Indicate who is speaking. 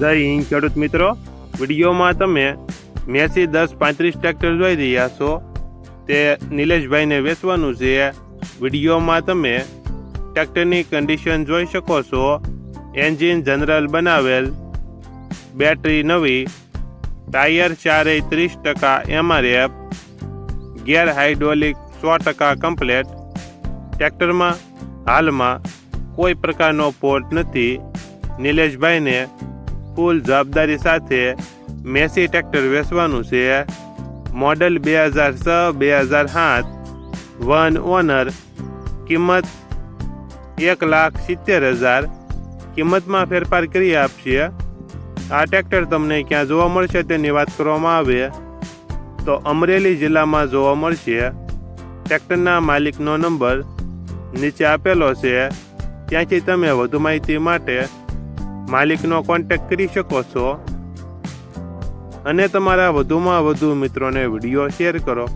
Speaker 1: જય હિન્દ, ખેડૂત મિત્રો. વિડીયોમાં તમે મેસી દસ પાંત્રીસ ટ્રેક્ટર જોઈ રહ્યા છો. તે નિલેશભાઈને વેચવાનું છે. વિડીયોમાં તમે ટ્રેક્ટરની કન્ડિશન જોઈ શકો છો. એન્જિન જનરલ બનાવેલ. બેટરી નવી. ટાયર ચારેય ત્રીસ ટકા એમઆરએફ. ગેર હાઇડ્રોલિક સો ટકા કમ્પ્લેટ. ટ્રેક્ટરમાં હાલમાં કોઈ પ્રકારનો ફોલ્ટ નથી. નિલેશભાઈને ફૂલ જવાબદારી સાથે મેસી ટ્રેક્ટર વેચવાનું છે. મોડલ બે હજાર છ, બે હજાર સાત, વન ઓનર, કિંમત એક લાખ સિત્તેર હજાર. કિંમતમાં ફેરફાર કરી આપશે. આ ટ્રેક્ટર તમને ક્યાં જોવા મળશે તેની વાત કરવામાં આવે. તો અમરેલી જિલ્લામાં જોવા મળશે. ટ્રેક્ટરના માલિકનો નંબર નીચે આપેલો છે. ત્યાંથી તમે વધુ માહિતી માટે માલિકનો કોન્ટેક્ટ કરી શકો છો. અને તમારા વધુમાં વધુ મિત્રોને વીડિયો શેર કરો.